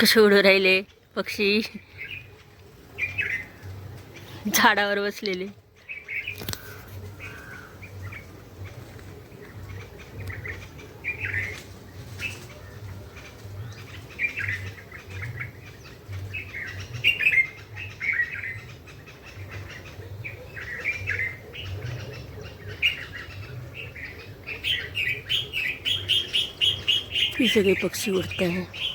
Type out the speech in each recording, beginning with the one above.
कसे उडू राहिले? पक्षी झाडावर बसलेले. हे सगळे पक्षी उडत आहे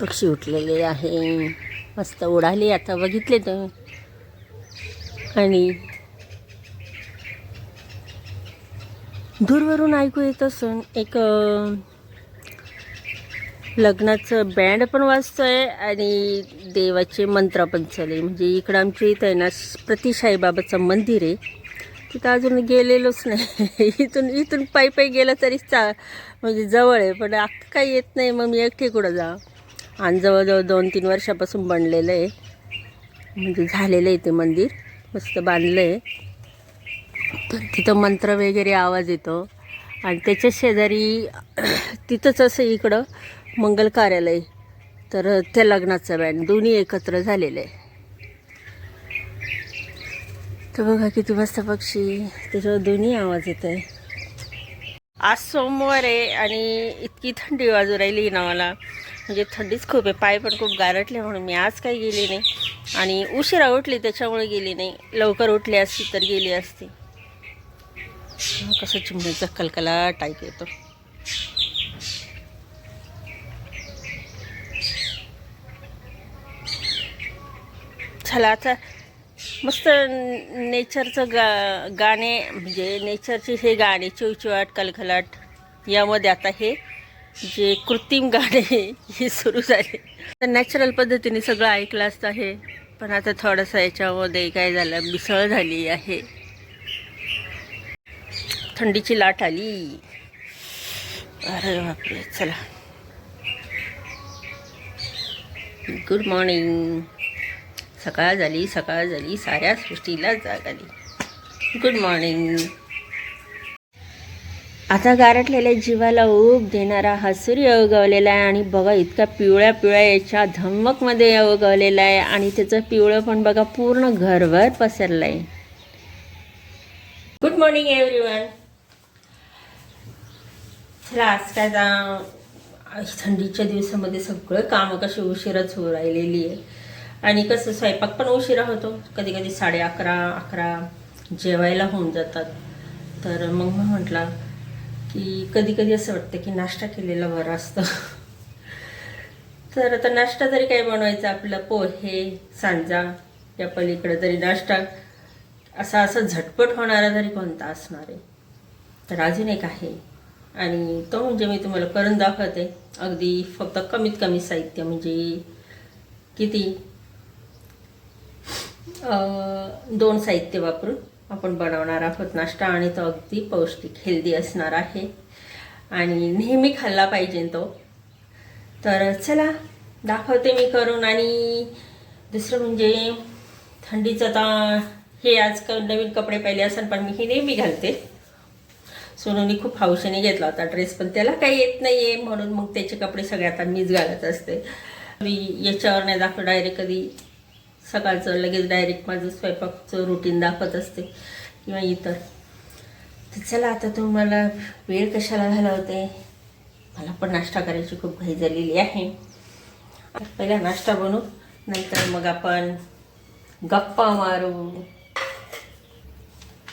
पक्षी उठलेले आहे. मस्त उडाले आता बघितले तर आणि दूरवरून ऐकू येत असून एक लग्नाचं बँड पण वाजतोय आणि देवाचे मंत्र पण चालू आहे म्हणजे इकडं आमच्या इथं आहे ना प्रति साईबाबाचं मंदिर आहे. तिथं अजून गेलेलोच नाही. इथून इथून पायी पायी गेलं तरी चा म्हणजे जवळ आहे पण अख्खं काही येत नाही. मग मी एकटी कुठं जा आणि जवळजवळ दोन तीन वर्षापासून बनलेलं आहे. म्हणजे झालेलं आहे ते मंदिर. मस्त बांधलं आहे. तर तिथं मंत्र वगैरे आवाज येतो. आणि त्याच्या शेजारी तिथंच असं इकडं मंगल कार्यालय. तर त्या लग्नाचं बँड दोन्ही एकत्र झालेलं आहे. तर बघा किती मस्त पक्षी. त्याच्यावर दोन्ही आवाज येत आहे. आज सोमवार आहे आणि इतकी थंडी वाजू राहिली ना मला. म्हणजे थंडीच खूप आहे. पाय पण खूप गारटले म्हणून मी आज काही गेली नाही. आणि उशिरा उठली त्याच्यामुळे गेली नाही. लवकर उठली असती तर गेली असती. कसं चिमणीचा कलकला ऐक येतो. चला आता मस्त नेचरचं गा गाणे म्हणजे नेचरचे हे गाणे चिवचिवाट कलखलाट यामध्ये आता हे जे कृत्रिम गाणे हे सुरू झाले. तर नॅचरल पद्धतीने सगळं ऐकलं असतं हे. पण आता थोडंसं याच्यामध्ये काय झालं मिसळ झाली आहे. थंडीची लाट आली. अरे बापरे चला. गुड मॉर्निंग सकाळ झाली सकाळ झाली साऱ्या सृष्टीला जाग आली. गुड मॉर्निंग आता गारटलेल्या जीवाला ऊब देणारा हा सूर्य उगवलेला आहे आणि बघा इतका पिवळ्या पिवळ्या याच्या धम्मकमध्ये उगवलेला आहे आणि त्याचं पिवळं पण बघा पूर्ण घरभर पसरलं आहे गुड मॉर्निंग एव्हरीवन चला आज काय थंडीच्या दिवसामध्ये सगळं कामं कशी उशिराच होऊ राहिलेली आहे. आणि कसं स्वयंपाक पण उशिरा होतो. कधी कधी साडे अकरा अकरा जेवायला होऊन जातात. तर मग म्हटलं की कधी कधी असं वाटतं की नाश्ता केलेला बरं असतं. तर आता नाश्ता तरी काय बनवायचा? आपलं पोहे सांजा या पलीकडे तरी नाश्ता. असा असं झटपट होणारा तरी कोणता असणार आहे? तर अजून एक आहे. आणि तो म्हणजे मी तुम्हाला करून दाखवते. अगदी फक्त कमीत कमी साहित्य म्हणजे किती? दोन साहित्य वापरून. आपण बनवणार आहोत नाश्ता आणि तो अगदी पौष्टिक हेल्दी असणार आहे. आणि नेहमी खाल्ला पाहिजे तो. तर चला दाखवते मी करून आणि दुसरं म्हणजे थंडीचं आता हे आजकाल नवीन कपडे पाहिले असेल पण मी हे नेहमी घालते. सोनूने खूप हौशेने घेतला होता ड्रेस पण त्याला काही येत नाही आहे म्हणून मग त्याचे कपडे सगळे आता मीच घालत असते. मी याच्यावर नाही दाखव डायरेक्ट कधी सकाळचं लगेच डायरेक्ट माझं स्वयंपाकचं रुटीन दाखवत असते. किंवा इतर. तर चला आता तुम्हाला वेळ कशाला घालवते? मला पण नाश्ता करायची खूप घाई झालेली आहे. पहिला नाश्ता बनू नंतर मग आपण गप्पा मारू.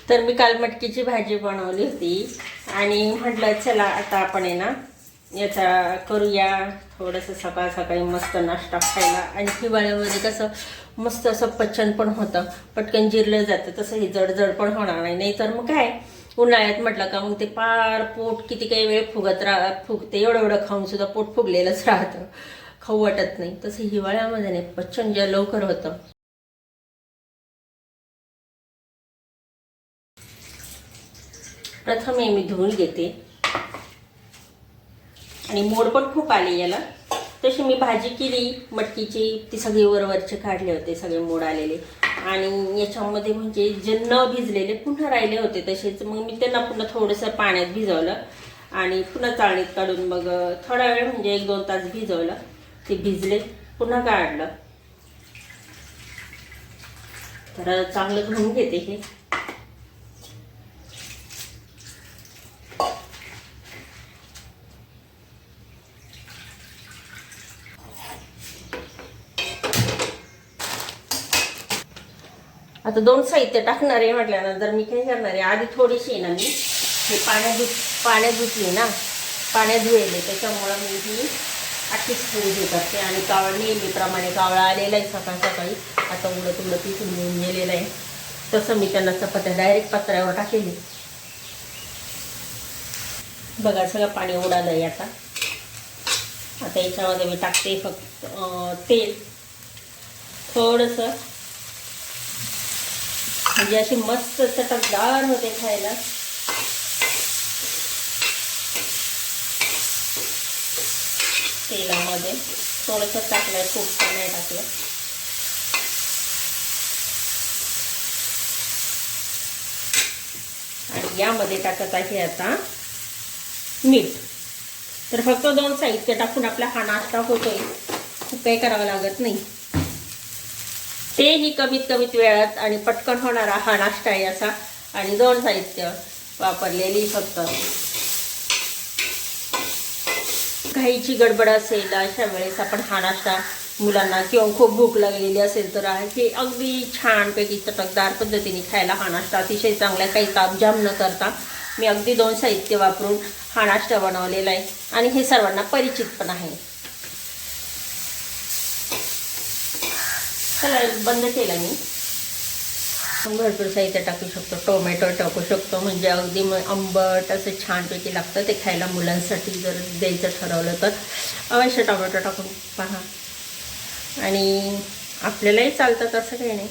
तर मी काल मटकीची भाजी बनवली होती आणि म्हटलं चला आता आपण आहे ना याचा करूया. थोडंसं सकाळ सकाळी मस्त नाश्ता खायला. आणि हिवाळ्यामध्ये कसं मस्त असं पचन पण होतं. पटकन जिरलं जातं. तसं हे जडजड पण होणार नाही. नाहीतर मग काय? उन्हाळ्यात म्हटलं का मग ते पार पोट किती काही वेळ फुगत राह फुगते. एवढं एवढं खाऊन सुद्धा पोट फुगलेलंच राहतं. खाऊ वाटत नाही. तसं हिवाळ्यामध्ये नाही. पचन जे लवकर होतं. प्रथम हे मी धुवून घेते. आणि मोड पण खूप आले याला. तशी मी भाजी केली मटकीची ती सगळी वरवरचे काढले होते सगळे मोड आलेले. आणि याच्यामध्ये म्हणजे जे न भिजलेले पुन्हा राहिले होते तसेच मग मी त्यांना पुन्हा थोडंसं पाण्यात भिजवलं. आणि पुन्हा चाळणीत काढून मग थोडा वेळ म्हणजे एक दोन तास भिजवलं. ते भिजले पुन्हा काढलं तर चांगलं धुवून घेते हे. आता दोन साहित्य टाकणार आहे म्हटल्यानंतर मी काय करणार आहे? आधी थोडीशी आहे ना मी हे पाण्यात धुत पाण्यात धुतली ना पाण्यात धुवेले त्याच्यामुळं मी ही आठीच स्पून घेत असते आणि कावळा नेहमीप्रमाणे कावळा आलेला आहे सकाळ सकाळी. आता उलट उलट तिथून घेऊन गेलेलं आहे. तसं मी त्यांना चपात्या डायरेक्ट पत्र्यावर टाकेली. बघा सगळं पाणी उडालं आहे आता. आता याच्यामध्ये मी टाकते फक्त तेल. थोडंसं म्हणजे अशी मस्त चटकदार होते खायला. तेलामध्ये थोडंसं टाकलंय खूप पण नाही टाकलं. आणि यामध्ये टाकत आहे आता मीठ. तर फक्त दोन साहित्य टाकून आपला हा नाश्ता होतोय. खूप काही करावं लागत नाही. तेही कमीत कमीत वेळात आणि पटकन होणारा हा नाश्ता आहे याचा आणि दोन साहित्य वापरलेली फक्त. घाईची गडबड असेल अशा वेळेस आपण हा नाश्ता मुलांना किंवा खूप भूक लागलेली असेल तर हे अगदी छानपैकी चटकदार पद्धतीने खायला हा नाश्ता अतिशय चांगला काही तापजाम न करता मी अगदी दोन साहित्य वापरून हा नाश्ता बनवलेला आहे आणि हे सर्वांना परिचित पण आहे. कलर बंद केला मी. भरपूर साहित्य टाकू शकतो टोमॅटो टाकू शकतो म्हणजे अगदी मग आंबट असं छानपैकी लागतं ते खायला मुलांसाठी जर द्यायचं ठरवलं तर. अवश्य टोमॅटो टाकून पहा. आणि आपल्यालाही चालतं असं काही नाही.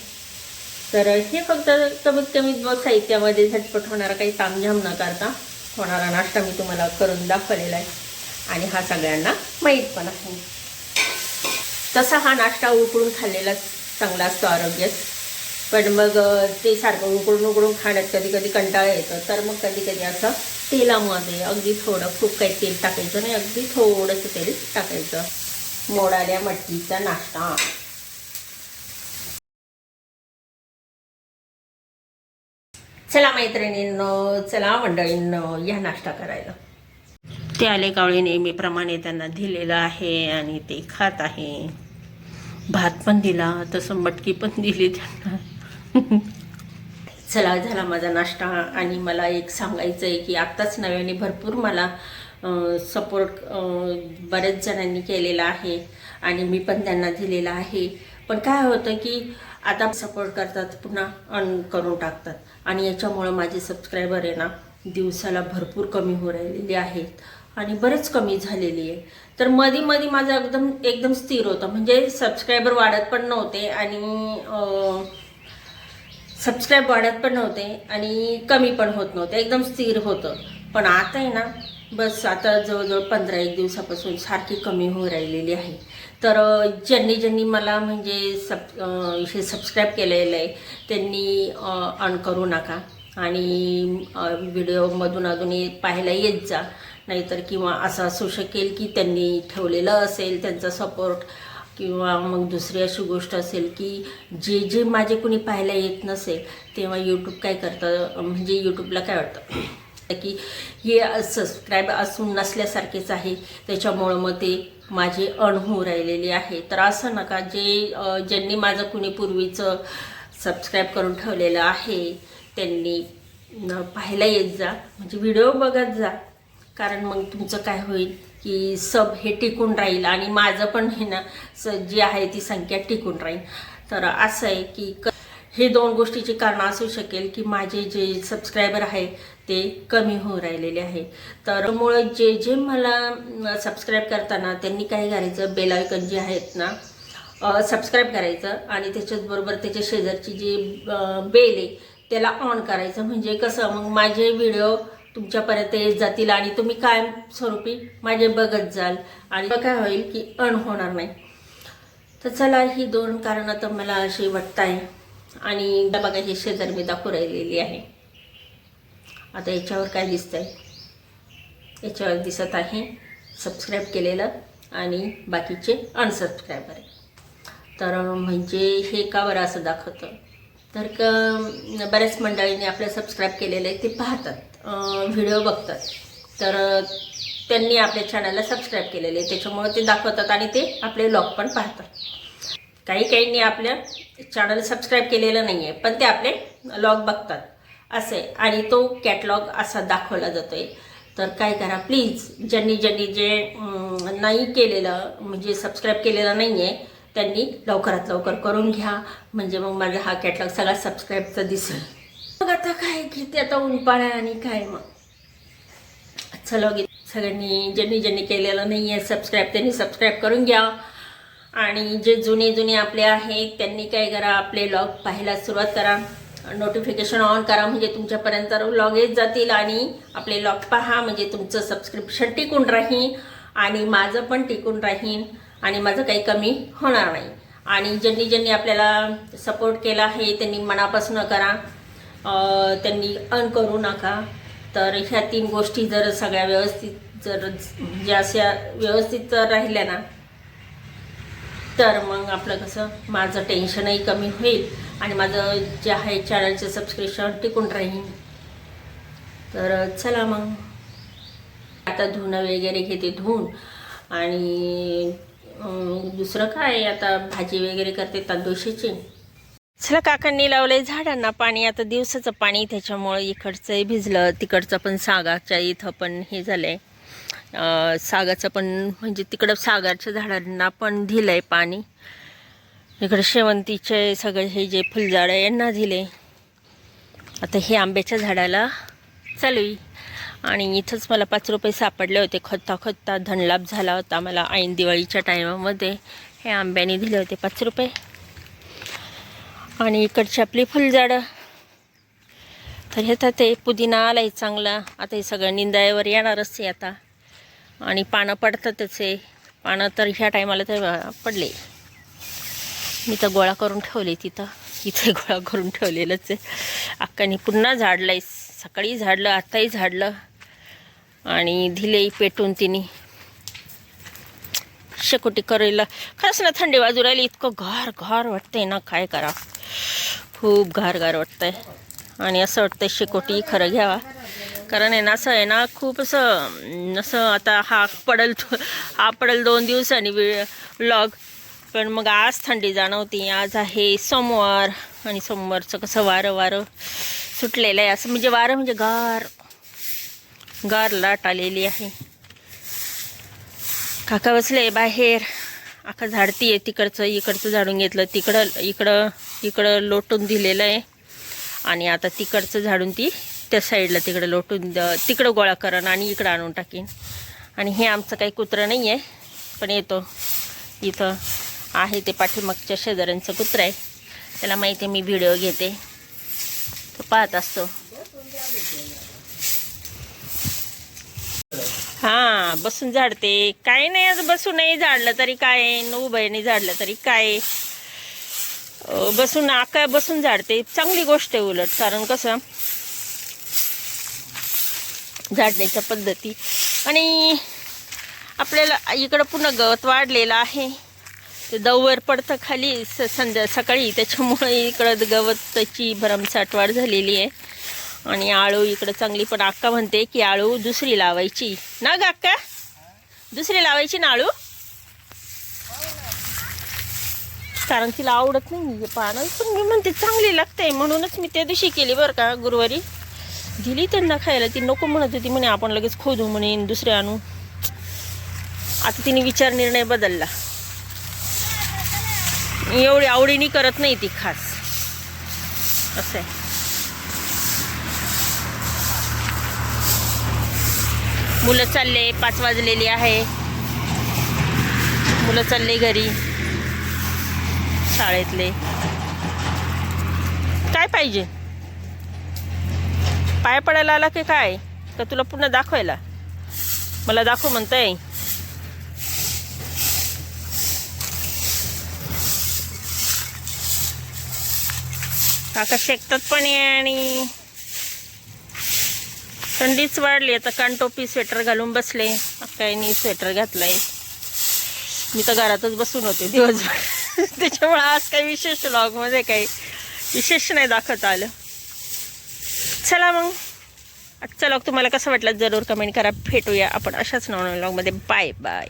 तर हे फक्त कमीत कमी साहित्यामध्ये झटपट होणारा काही तामझाम न करता होणारा नाश्ता मी तुम्हाला करून दाखवलेला आहे. आणि हा सगळ्यांना माहीत पण आहे. तसा हा नाश्ता उकळून खाल्लेलाच चांगला असतो आरोग्यात पण मग ते सारखं उकडून उकडून खाण्यात कधी कधी कंटाळा येतं. तर मग कधी कधी असं तेलामध्ये अगदी थोडं खूप काही तेल टाकायचं नाही अगदी थोडंसं तेल टाकायचं. मोडाल्या मटकीचा नाश्ता. चला मैत्रिणींनो चला मंडळींनो या नाश्ता करायला. ते आले कावळे नेहमीप्रमाणे त्यांना दिलेलं आहे आणि ते खात आहे. भात पण दिला तसं मटकी पण दिली त्यांना. चला झाला माझा नाश्ता आणि मला एक सांगायचं आहे की आत्ताच नव्याने भरपूर मला सपोर्ट बऱ्याच जणांनी केलेला आहे आणि मी पण त्यांना दिलेला आहे. पण काय होतं की आता सपोर्ट करतात पुन्हा अन करून टाकतात. आणि याच्यामुळं माझे सबस्क्रायबर आहे ना दिवसाला भरपूर कमी हो राहिलेले आहेत. आणि बरंच कमी झालेली आहे. तर मध्ये मध्ये माझं एकदम एकदम स्थिर होतं. म्हणजे सबस्क्रायबर वाढत पण नव्हते आणि सबस्क्राईब वाढत पण नव्हते आणि कमी पण होत नव्हते. एकदम स्थिर होतं. पण आता आहे ना बस आता जवळजवळ पंधरा एक दिवसापासून सारखी कमी होऊ राहिलेली आहे. तर ज्यांनी ज्यांनी मला म्हणजे सब हे सबस्क्राईब केलेलं आहे त्यांनी ऑन करू नका. आणि व्हिडिओमधून अजून पाहायला येत जा. नाहीतर किंवा असं असू शकेल की त्यांनी ठेवलेलं असेल त्यांचा सपोर्ट किंवा मग दुसरी अशी गोष्ट असेल की जे जे माझे कुणी पाहायला येत नसेल तेव्हा यूट्यूब काय करतं? म्हणजे यूट्यूबला काय वाटतं? की हे सबस्क्राईब असून नसल्यासारखेच आहे. त्याच्यामुळं मग ते माझे अण होऊ राहिलेले आहे. तर असं नका जे ज्यांनी माझं कुणी पूर्वीचं सबस्क्राईब करून ठेवलेलं आहे त्यांनी पाहायला येत जा. म्हणजे व्हिडिओ बघत जा. कारण मग तुमचं काय होईल की सब हे टिकून राहील आणि माझं पण हे ना स जी आहे ती संख्या टिकून राहील. तर असं आहे की क हे दोन गोष्टीची कारणं असू शकेल की माझे जे सबस्क्रायबर आहे ते कमी होऊ राहिलेले आहे. तर मुळं जे जे मला सबस्क्राईब करताना त्यांनी काय करायचं बेलायकन जे आहेत ना सबस्क्राईब करायचं आणि त्याच्याचबरोबर त्याच्या शेजारची जी बेल आहे त्याला ऑन करायचं. म्हणजे कसं मग माझे व्हिडिओ तुमच्यापर्यंत येत जातील आणि तुम्ही कायम स्वरूपी माझे बघत जाल. आणि काय होईल की अण होणार नाही. तर चला ही दोन कारणं तर मला अशी वाटत आहे आणि बघा हे शेजारी मी दाखवू राहिलेली आहे. आता याच्यावर काय दिसतंय? याच्यावर दिसत आहे सबस्क्राईब केलेलं आणि बाकीचे अनसबस्क्रायबर आहे तर म्हणजे हे का बरं असं दाखवतं? तर क बऱ्याच मंडळींनी आपलं सबस्क्राईब केलेलं आहे ते पाहतात. व्हिडिओ बघतात. तर त्यांनी आपल्या चॅनलला सबस्क्राईब केलेले आहे त्याच्यामुळे ते दाखवतात आणि ते आपले लॉग पण पाहतात. काही काहींनी आपल्या चॅनल सबस्क्राईब केलेलं नाही आहे पण ते आपले लॉग बघतात. असे. आणि तो कॅटलॉग असा दाखवला जातोय. तर काय करा प्लीज ज्यांनी ज्यांनी जे नाही केलेलं म्हणजे सबस्क्राईब केलेलं नाही आहे त्यांनी लवकरात लवकर करून घ्या. म्हणजे मग माझा हा कॅटलॉग सगळा सबस्क्राईबचा दिसेल. मग आता काय घेते? आता उन्हाळा आणि काय मग? चला हो गे सगळ्यांनी ज्यांनी ज्यांनी केलेलं नाही आहे सबस्क्राईब त्यांनी सबस्क्राईब करून घ्या. आणि जे जुने जुने आपले आहेत त्यांनी काय करा आपले लॉग पाहायला सुरुवात करा. नोटिफिकेशन ऑन करा म्हणजे तुमच्यापर्यंत लॉग येत जातील आणि आपले लॉग पहा म्हणजे तुमचं सबस्क्रिप्शन टिकून राहीन आणि माझं पण टिकून राहीन आणि माझं काही कमी होणार नाही. आणि ज्यांनी ज्यांनी आपल्याला सपोर्ट केला आहे त्यांनी मनापासून करा. त्यांनी अन करू नका. तर ह्या तीन गोष्टी जर सगळ्या व्यवस्थित जर ज्या अशा व्यवस्थित जर राहिल्या ना तर मग आपलं कसं माझं टेन्शनही कमी होईल आणि माझं जे आहे चॅनलचं सबस्क्रिप्शन टिकून राहील. तर चला मग. आता धुणं वगैरे घेते धुवून आणि दुसरं काय आता भाजी वगैरे करते तांदूशीची चला काकांनी लावलंय झाडांना पाणी. आता दिवसाचं पाणी त्याच्यामुळं इकडचंही भिजलं तिकडचं पण सागाच्या इथं पण हे झालंय. आहे सागाचं पण म्हणजे तिकडं सागाच्या झाडांना पण दिलंय पाणी. इकडं शेवंतीचे सगळे हे जे फुलझाड आहे यांना दिले आता हे आंब्याच्या झाडाला चालू आहे. आणि इथंच मला पाच रुपये सापडले होते. खत्ता खत्ता धनलाभ झाला होता मला ऐन दिवाळीच्या टायमामध्ये हे आंब्याने दिले होते पाच रुपये. आणि इकडची आपली फुलझाडं. तर हे तर ते पुदिना आला आहे चांगला. आता हे सगळं निंदायावर येणारच आहे आता. आणि पानं पडतातच आहे पानं तर ह्या टायमाला तर पडले. मी तर गोळा करून ठेवले तिथं. इथे गोळा करून ठेवलेलंच आहे. अक्कानी पुन्हा झाडलंय. सकाळी झाडलं आत्ताही झाडलं. आणि दिले पेटून तिने. शेकोटी करायला खरंच ना थंडी बाजू राहिली. इतकं घर घर वाटतंय ना. काय करा? खूप गार गार वाटतंय. आणि असं वाटतंय शेकोटी खरं घ्यावा. कारण आहे ना असं आहे ना खूप असं असं आता हा पडल हा पडल दोन दिवसांनी लॉग पण मग आज थंडी जाणवती आज आहे सोमवार. आणि सोमवारचं कसं वारं वारं सुटलेलं आहे. असं म्हणजे वारं म्हणजे गार गार लाट आलेली आहे. काका बसले बाहेर. आका आहे तिकडचं इकडचं झाडून घेतलं तिकडं इकडं. इकडं लोटून दिलेलं आहे. आणि आता तिकडचं झाडून ती त्या साईडला तिकडं लोटून द- तिकडं गोळा करण आणि इकडं आणून टाकीन. आणि हे आमचं काही कुत्रं नाही आहे पण येतो. इथं आहे ते पाठीमागच्या शेजाऱ्यांचं कुत्रं आहे. त्याला माहिती आहे मी व्हिडिओ घेते. तो पाहत असतो. हां बसून झाडते. काय नाही आज बसूनही झाडलं तरी काय आहे, नाही झाडलं तरी काय आहे. बसून आका बसून झाडते. चांगली गोष्ट आहे उलट कारण कसं झाडण्याच्या पद्धती. आणि आपल्याला इकडं पुन्हा गवत वाढलेलं आहे. ते दववर पडतं खाली स संध्या सकाळी. त्याच्यामुळे इकडं गवताची भरमसाठ वाढ झालेली आहे. आणि आळू इकडं चांगली पण अक्का म्हणते की आळू दुसरी लावायची. ना ग अक्का दुसरी लावायची ना आळू? कारण तिला आवडत नाही हे पानं पण मी म्हणते चांगली लागते म्हणूनच मी त्या दिवशी केली बरं का गुरुवारी. दिली त्यांना खायला. ती नको म्हणत होती म्हणे आपण लगेच खोदू म्हणे दुसरे आणू. आता तिने विचार निर्णय बदलला. एवढी आवडीने करत नाही ती खास. असं आहे. मुलं चालले पाच वाजलेली आहे. मुलं चालले घरी. शाळेतले. काय पाहिजे? पाय पडायला आला की काय? का तुला पुन्हा दाखवायला? मला दाखव म्हणताय. काका शेकतात पण आहे आणि थंडीच वाढली. आता कानटोपी स्वेटर घालून बसले. अक्काईनी स्वेटर घातलाय. मी तर घरातच बसून होते दिवसभर. त्याच्यामुळे आज काही विशेषमध्ये काही विशेष नाही दाखवता आलं. चला मग. आजचा लॉग तुम्हाला कसं वाटलं जरूर कमेंट करा. भेटूया आपण अशाच नॉन लॉगमध्ये बाय बाय